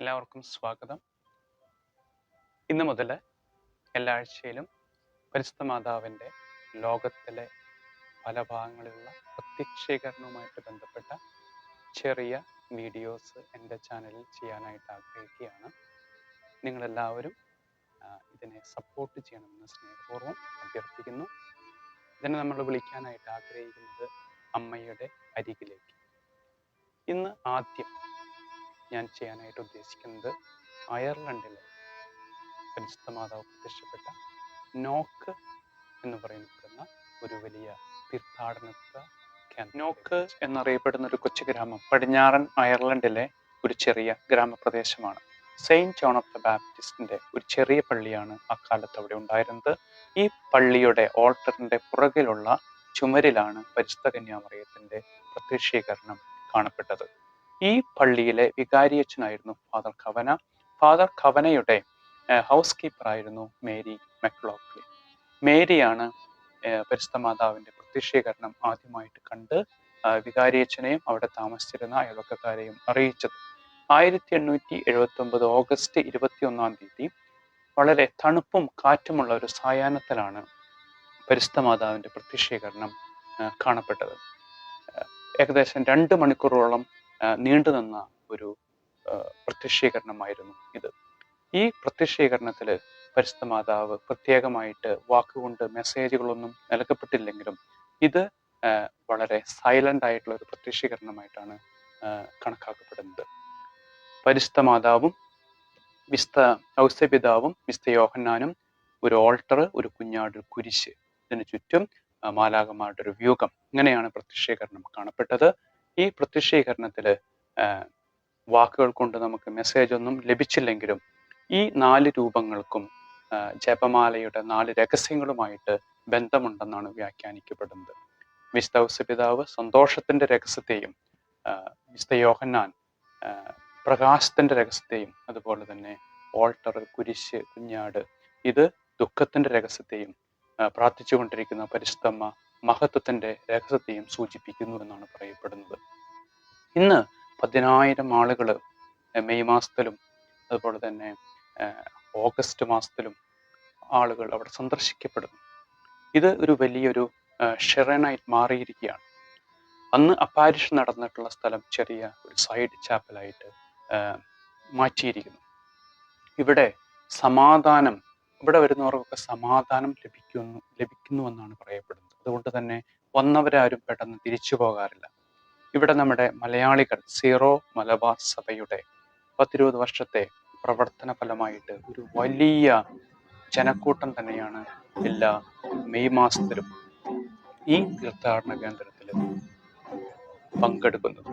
എല്ലാവർക്കും സ്വാഗതം. ഇന്ന് മുതൽ എല്ലാ ആഴ്ചയിലും പരിശുദ്ധ മാതാവിന്റെ ലോകത്തിലെ പല ഭാഗങ്ങളിലുള്ള പ്രത്യക്ഷീകരണവുമായിട്ട് ബന്ധപ്പെട്ട ചെറിയ വീഡിയോസ് എന്റെ ചാനലിൽ ചെയ്യാനായിട്ട് ആഗ്രഹിക്കുകയാണ്. നിങ്ങളെല്ലാവരും ഇതിനെ സപ്പോർട്ട് ചെയ്യണമെന്ന് സ്നേഹപൂർവം അഭ്യർത്ഥിക്കുന്നു. ഇതിനെ നമ്മൾ വിളിക്കാനായിട്ട് ആഗ്രഹിക്കുന്നത് അമ്മയുടെ അരികിലേക്ക്. ഇന്ന് ആദ്യം ഞാൻ ചെയ്യാനായിട്ട് ഉദ്ദേശിക്കുന്നത് അയർലൻഡിലെ പരിശുദ്ധ മാതാവ് പ്രത്യക്ഷപ്പെട്ട നോക്ക് എന്ന് പറയുന്ന ഒരു വലിയ തീർത്ഥാടനത്തെ കേന്ദ്രം. നോക്ക് എന്നറിയപ്പെടുന്ന ഒരു കൊച്ചു ഗ്രാമം പടിഞ്ഞാറൻ അയർലൻഡിലെ ഒരു ചെറിയ ഗ്രാമപ്രദേശമാണ്. സെയിന്റ് ജോൺ ഓഫ് ദ ബാപ്റ്റിസ്റ്റിന്റെ ഒരു ചെറിയ പള്ളിയാണ് അക്കാലത്ത് അവിടെ ഉണ്ടായിരുന്നത്. ഈ പള്ളിയുടെ ഓൾട്ടറിന്റെ പുറകിലുള്ള ചുമരിലാണ് പരിശുദ്ധ കന്യാമറിയത്തിന്റെ പ്രത്യക്ഷീകരണം കാണപ്പെട്ടത്. ഈ പള്ളിയിലെ വികാരിയച്ഛനായിരുന്നു ഫാദർ ഖവന. ഫാദർ ഖവനയുടെ ഹൗസ് കീപ്പർ ആയിരുന്നു മേരി മെക്ലോക്ലി. മേരിയാണ് പരിസ്ഥ മാതാവിന്റെ പ്രത്യക്ഷീകരണം ആദ്യമായിട്ട് കണ്ട് വികാരിയച്ഛനെയും അവിടെ താമസിച്ചിരുന്ന അയൽവക്കക്കാരെയും അറിയിച്ചത്. ആയിരത്തി എണ്ണൂറ്റി എഴുപത്തി ഒമ്പത് ഓഗസ്റ്റ് ഇരുപത്തി ഒന്നാം തീയതി വളരെ തണുപ്പും കാറ്റുമുള്ള ഒരു സായാഹ്നത്തിലാണ് പരിസ്ഥ മാതാവിന്റെ പ്രത്യക്ഷീകരണം കാണപ്പെട്ടത്. ഏകദേശം രണ്ട് മണിക്കൂറോളം ആ, നീണ്ടുനിന്ന ഒരു പ്രത്യക്ഷീകരണമായിരുന്നു ഇത്. ഈ പ്രത്യക്ഷീകരണത്തിൽ പരിശുദ്ധ മാതാവ് പ്രത്യേകമായിട്ട് വാക്കുകൊണ്ട് മെസ്സേജുകളൊന്നും നൽകപ്പെട്ടില്ലെങ്കിലും ഇത് വളരെ സൈലന്റ് ആയിട്ടുള്ള ഒരു പ്രത്യക്ഷീകരണമായിട്ടാണ് കണക്കാക്കപ്പെടുന്നത്. പരിശുദ്ധ മാതാവും വിസ്ത ഔസ്യപിതാവും വിസ്ത യോഹന്നാനും ഒരു ഓൾട്ടർ ഒരു കുഞ്ഞാട് കുരിശ് ഇതിന് ചുറ്റും മാലാകമാരുടെ ഒരു വ്യൂഹം. ഇങ്ങനെയാണ് പ്രത്യക്ഷീകരണം കാണപ്പെട്ടത്. ഈ പ്രത്യക്ഷീകരണത്തിൽ വാക്കുകൾ കൊണ്ട് നമുക്ക് മെസ്സേജ് ഒന്നും ലഭിച്ചില്ലെങ്കിലും ഈ നാല് രൂപങ്ങൾക്കും ജപമാലയുടെ നാല് രഹസ്യങ്ങളുമായിട്ട് ബന്ധമുണ്ടെന്നാണ് വ്യാഖ്യാനിക്കപ്പെടുന്നത്. വിശുദ്ധ പിതാവ് സന്തോഷത്തിന്റെ രഹസ്യത്തെയും വിസ്ത യോഹന്നാൻ പ്രകാശത്തിന്റെ രഹസ്യത്തെയും അതുപോലെ തന്നെ ഓൾട്ടർ കുരിശ് കുഞ്ഞാട് ഇത് ദുഃഖത്തിന്റെ രഹസ്യത്തെയും പ്രാർത്ഥിച്ചുകൊണ്ടിരിക്കുന്ന പരിശുദ്ധമ്മ മഹത്വത്തിന്റെ രഹസ്യത്തെയും സൂചിപ്പിക്കുന്നു എന്നാണ് പറയപ്പെടുന്നത്. ഇന്ന് പതിനായിരം ആളുകൾ മെയ് മാസത്തിലും അതുപോലെ തന്നെ ഓഗസ്റ്റ് മാസത്തിലും ആളുകൾ അവിടെ സന്ദർശിക്കപ്പെടുന്നു. ഇത് ഒരു വലിയൊരു ഷെറനായി മാറിയിരിക്കുകയാണ്. അന്ന് അപ്പാരിഷൻ നടന്നിട്ടുള്ള സ്ഥലം ചെറിയ ഒരു സൈഡ് ചാപ്പലായിട്ട് മാറ്റിയിരിക്കുന്നു. ഇവിടെ സമാധാനം ഇവിടെ വരുന്നവർക്കൊക്കെ സമാധാനം ലഭിക്കുന്നു ലഭിക്കുന്നുവെന്നാണ് പറയപ്പെടുന്നത്. അതുകൊണ്ട് തന്നെ വന്നവരാരും പെട്ടെന്ന് തിരിച്ചു പോകാറില്ല. ഇവിടെ നമ്മുടെ മലയാളികൾ സീറോ മലബാർ സഭയുടെ പത്തിരുപത് വർഷത്തെ പ്രവർത്തന ഫലമായിട്ട് ഒരു വലിയ ജനക്കൂട്ടം തന്നെയാണ് എല്ലാ മെയ് മാസത്തിലും ഈ തീർത്ഥാടന കേന്ദ്രത്തിൽ പങ്കെടുക്കുന്നത്.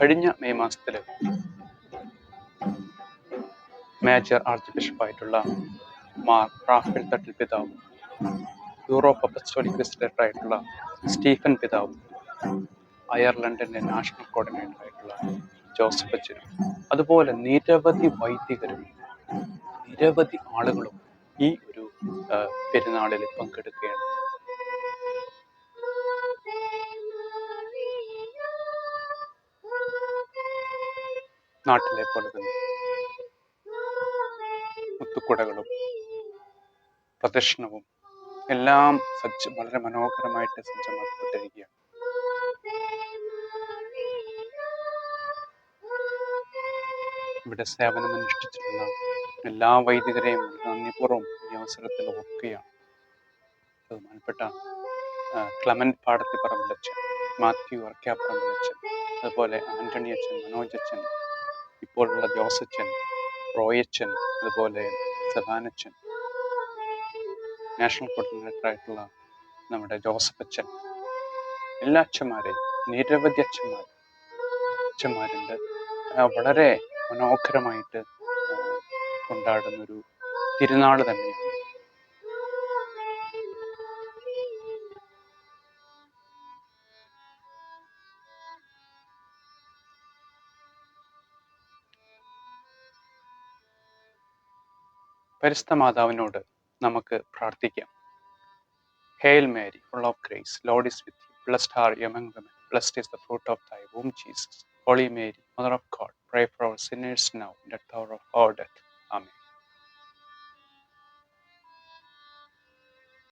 കഴിഞ്ഞ മെയ് മാസത്തിൽ മേജർ ആർച്ച് ബിഷപ്പായിട്ടുള്ള മാർ റാഫേൽ തട്ടിൽ പിതാവും യൂറോപ്പ് അപ്പസ്റ്റോലിക് ആയിട്ടുള്ള സ്റ്റീഫൻ പിതാവും അയർലൻഡിന്റെ നാഷണൽ കോർഡിനേറ്റർ ആയിട്ടുള്ള ജോസഫ് അച്ഛനും അതുപോലെ നിരവധി വൈദികരും നിരവധി ആളുകളും ഈ ഒരു പെരുന്നാളിൽ പങ്കെടുക്കുകയാണ്. നാട്ടിലെ പോലെ തന്നെ മുത്തുക്കുടകളും പ്രദർശനവും എല്ലാം സജ്ജ വളരെ മനോഹരമായിട്ട് സജ്ജമാക്കപ്പെട്ടിരിക്കുകയാണ്. ഇവിടെ സേവനമനുഷ്ഠിച്ചിട്ടുള്ള എല്ലാ വൈദികരെയും നന്ദിപൂർവം ഈ അവസരത്തിൽ ഓർക്കുകയാണ്. ബഹുമാനപ്പെട്ട ക്ലമൻ പാടത്തി പറമ്പിലച്ചൻ മാത്യു അർക്കാപ്പറമ്പിലച്ചൻ അതുപോലെ ആന്റണി അച്ഛൻ മനോജ് അച്ഛൻ ഇപ്പോഴുള്ള ജോസച്ചൻ റോയച്ചൻ അതുപോലെ സദാനച്ചൻ നാഷണൽ കോർഡിനേറ്റർ ആയിട്ടുള്ള നമ്മുടെ ജോസഫ് അച്ഛൻ. എല്ലാ അച്ഛന്മാരെയും നിരവധി അച്ഛന്മാർ അച്ഛന്മാരുണ്ട്. വളരെ മനോഹരമായിട്ട് കൊണ്ടാടുന്ന കൊണ്ടാടുന്നൊരു തിരുനാൾ തന്നെയാണ്. പരിസ്ഥ മാതാവിനോട് നമുക്ക് പ്രാർത്ഥിക്കാം hail Mary full of grace Lord is with you blessed are you among women blessed is the fruit of thy womb jesus holy mary mother of god pray for our sinners now, in the hour of our death.